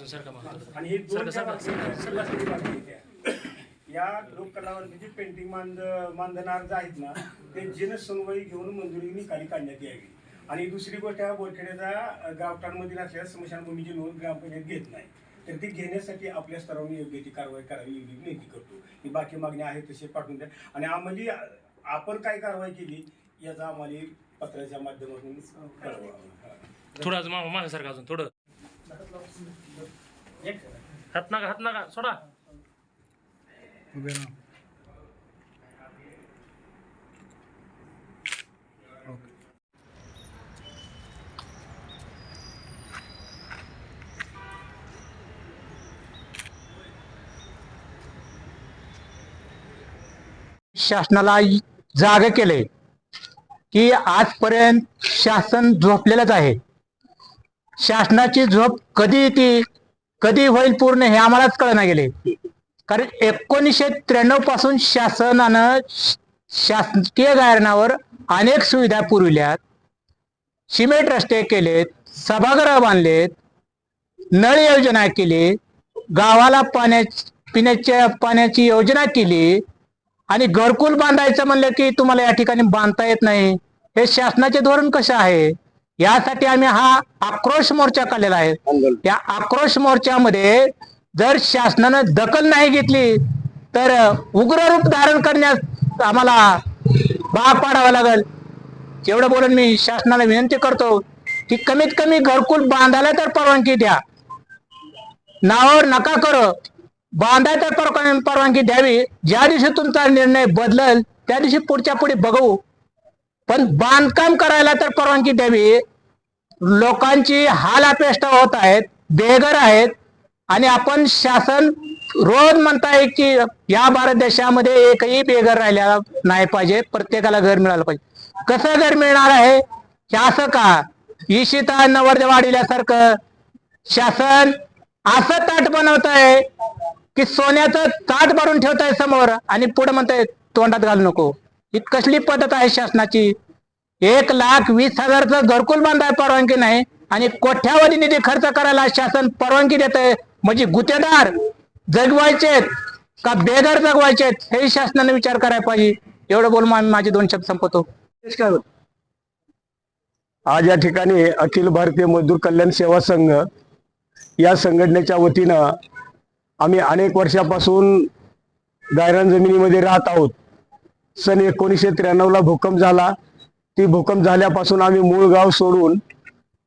अजून सारखा मागं. आणि हे दोन सर्वांसाठी बाकी आहे त्या. या लोककलावरती जे पेंटिंग मांड मांडणार जे आहेत ना ते जनसमन्वय घेऊन मंजुरी निकाली काढण्यात यावी. आणि दुसरी गोष्ट हा बोरखेड्याचा गावठाणमधील असलेल्या स्मशानभूमीची नोंद ग्रामपंचायत घेत नाही. तर ती घेण्यासाठी आपल्या स्तरावर योग्य ती कारवाई करावी एवढी विनंती करतो. ही बाकी मागण्या आहेत तसे पाठवून द्या. आणि आम्हाला आपण काय कारवाई केली याचा आम्हाला पत्राच्या माध्यमातून कळवा. थोडं अजून अजून थोडं. हात नका हात नका सोडा. उभे राहा. ओके. शासनाला जाग केले की आजपर्यंत शासन झोपलेलंच आहे. शासनाची झोप कधी येते? कधी होईल पूर्ण हे आम्हालाच कळना गेले. कारण एकोणीसशे त्र्याण्णवपासून शासनानं शासकीय गायरणावर अनेक सुविधा पुरविल्यात. सिमेंट रस्ते केलेत सभागृह बांधलेत नळ योजना केली गावाला पाण्या पिण्याच्या पाण्याची योजना केली आणि घरकुल बांधायचं म्हणलं की तुम्हाला या ठिकाणी बांधता येत नाही. हे शासनाचे धोरण कसं आहे? यासाठी आम्ही हा आक्रोश मोर्चा काढलेला आहे. या आक्रोश मोर्चामध्ये जर शासनानं दखल नाही घेतली तर उग्र रूप धारण करण्यास आम्हाला भाग पाडावा लागेल. एवढं बोलून मी शासनाला विनंती करतो की कमीत कमी घरकुल बांधायला तर परवानगी द्या. नावावर नका करो. बांधायचा परवानगी परवानगी द्यावी. ज्या दिवशी तुमचा निर्णय बदलल त्या दिवशी पुढच्या पुढे बघू. पण बांधकाम करायला तर परवानगी द्यावी. लोकांची हाल अपेष्टा होत आहेत बेघर आहेत. आणि आपण शासन रोज म्हणताय की या भारत देशामध्ये एकही बेघर राहिला नाही पाहिजे. प्रत्येकाला घर मिळालं पाहिजे. कसं घर मिळणार आहे? हे असं का? इशिता नवर्द वाढिल्यासारखं शासन असं ताट बनवत आहे की सोन्याचं ताट भरून ठेवत आहे समोर आणि पुढे म्हणताय तोंडात घालू नको. ही कसली पद्धत आहे शासनाची? एक लाख वीस हजारचं घरकुल बांधाय परवानगी नाही आणि कोठ्यावधी निधी खर्च करायला शासन परवानगी देत आहे म्हणजे गुतेदार जगवायचे का बेदार जगवायचे हे शासनाने विचार करायला पाहिजे. एवढं बोलून आम्ही माझे दोन शब्द संपवतो. आज या ठिकाणी अखिल भारतीय मजदूर कल्याण सेवा संघ या संघटनेच्या वतीनं आम्ही अनेक वर्षापासून गायरान जमिनीमध्ये राहत आहोत. सन एकोणीसशे त्र्याण्णवला भूकंप झाला. ती भूकंप झाल्यापासून आम्ही मूळ गाव सोडून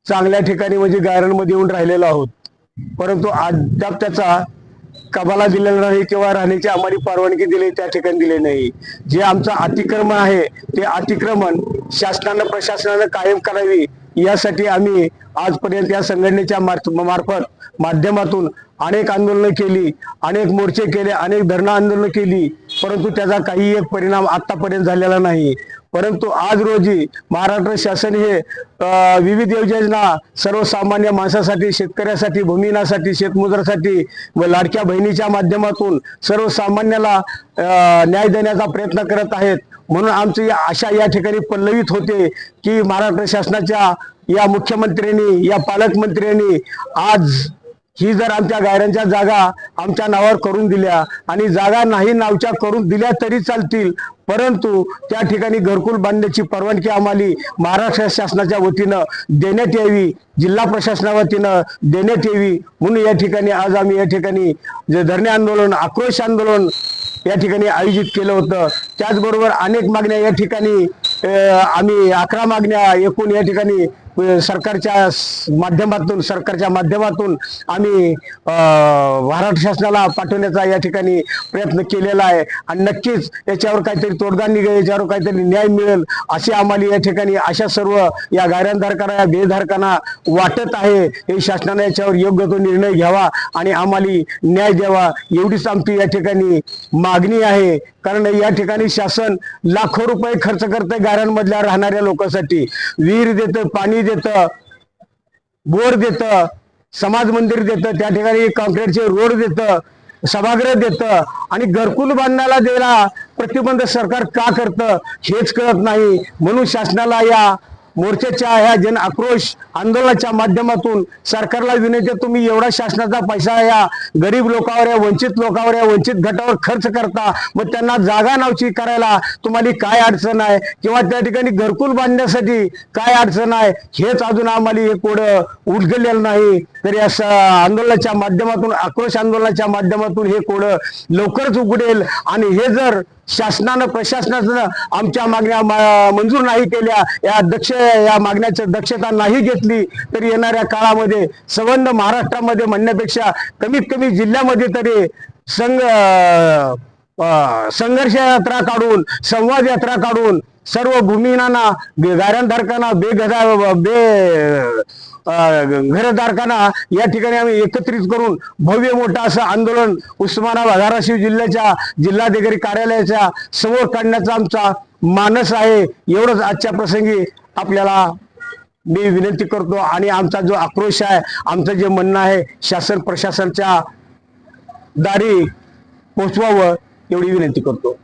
चांगल्या ठिकाणी म्हणजे गायरणमध्ये येऊन राहिलेलो आहोत. परंतु अद्याप त्याचा कबाला दिलेला नाही किंवा राहण्याची आम्हाला परवानगी दिली त्या ठिकाणी दिली नाही. जे आमचं अतिक्रमण आहे ते अतिक्रमण शासनानं प्रशासनानं कायम करावी यासाठी आम्ही आजपर्यंत या संघटनेच्या मार्फत माध्यमातून अनेक आंदोलनं केली अनेक मोर्चे केले अनेक धरणं आंदोलनं केली परंतु त्याचा काही एक परिणाम आतापर्यंत झालेला नाही. परंतु आज रोजी महाराष्ट्र शासन हे विविध योजना सर्वसामान्य माणसासाठी शेतकऱ्यासाठी भूमिनासाठी शेतमजुरासाठी व लाडक्या बहिणीच्या माध्यमातून सर्वसामान्याला न्याय देण्याचा प्रयत्न करत आहेत. म्हणून आमची आशा या ठिकाणी पल्लवित होते की महाराष्ट्र शासनाच्या या मुख्यमंत्र्यांनी या पालकमंत्र्यांनी आज ही जर आमच्या गायरांच्या जागा आमच्या नावावर करून दिल्या आणि जागा नाही नावच्या करून दिल्या तरी चालतील परंतु त्या ठिकाणी घरकुल बांधण्याची परवानगी आम्हाला महाराष्ट्र शासनाच्या वतीनं देण्यात यावी जिल्हा प्रशासना वतीनं देण्यात यावी. म्हणून या ठिकाणी आज आम्ही या ठिकाणी धरणे आंदोलन आक्रोश आंदोलन या ठिकाणी आयोजित केलं होतं. त्याचबरोबर अनेक मागण्या या ठिकाणी आम्ही अकरा मागण्या एकूण या ठिकाणी सरकारच्या माध्यमातून सरकारच्या माध्यमातून आम्ही महाराष्ट्र शासनाला पाठवण्याचा या ठिकाणी प्रयत्न केलेला आहे. आणि नक्कीच याच्यावर काहीतरी तोडगा निघेल याच्यावर काहीतरी न्याय मिळेल अशी आम्हाला या ठिकाणी अशा सर्व या गायरानधारकांना या बेधारकांना वाटत आहे. हे शासनाने याच्यावर योग्य तो निर्णय घ्यावा आणि आम्हाला न्याय द्यावा एवढीच आमची या ठिकाणी मागणी आहे. कारण या ठिकाणी शासन लाखो रुपये खर्च करते गाऱ्यांमधल्या राहणाऱ्या लोकांसाठी. विहीर देतं पाणी देतं बोर देतं समाज मंदिर देतं त्या ठिकाणी कॉन्क्रीटचे रोड देतं सभागृह देतं आणि घरकुल बांधण्याला द्यायला प्रतिबंध सरकार का करतं हेच कळत नाही. म्हणून शासनाला या मोर्चाच्या ह्या जन आक्रोश आंदोलनाच्या माध्यमातून सरकारला विनंती तुम्ही एवढा शासनाचा पैसा या गरीब लोकांवर या वंचित लोकांवर या वंचित गटावर खर्च करता मग त्यांना जागा नावची करायला तुम्हाला काय अडचण आहे? किंवा त्या ठिकाणी घरकुल बांधण्यासाठी काय अडचण आहे? हेच अजून आम्हाला हे कोडं उलगडलेलं नाही. तर या स- आंदोलनाच्या माध्यमातून आक्रोश आंदोलनाच्या माध्यमातून हे कोडं लवकरच उघडेल. आणि हे जर शासनानं प्रशासनानं आमच्या मागण्या म- मंजूर नाही केल्या या दक्ष या मागण्याची दक्षता नाही घेतली तर येणाऱ्या काळामध्ये संबंध महाराष्ट्रामध्ये म्हणण्यापेक्षा कमीत कमी जिल्ह्यामध्ये तरी संघ संघर्ष यात्रा काढून संवाद यात्रा काढून सर्व भूमिहीनांना गायरानधारकांना बेघरा बे घरधारकांना या ठिकाणी आम्ही एकत्रित करून भव्य मोठं असं आंदोलन उस्मानाबाद धाराशिव जिल्ह्याच्या जिल्हाधिकारी कार्यालयाच्या समोर काढण्याचा आमचा मानस आहे. एवढंच आजच्या प्रसंगी आपल्याला मी विनंती करतो आणि आमचा जो आक्रोश आहे आमचं जे म्हणणं आहे शासन प्रशासनच्या दारी पोचवावं एवढी विनंती करतो.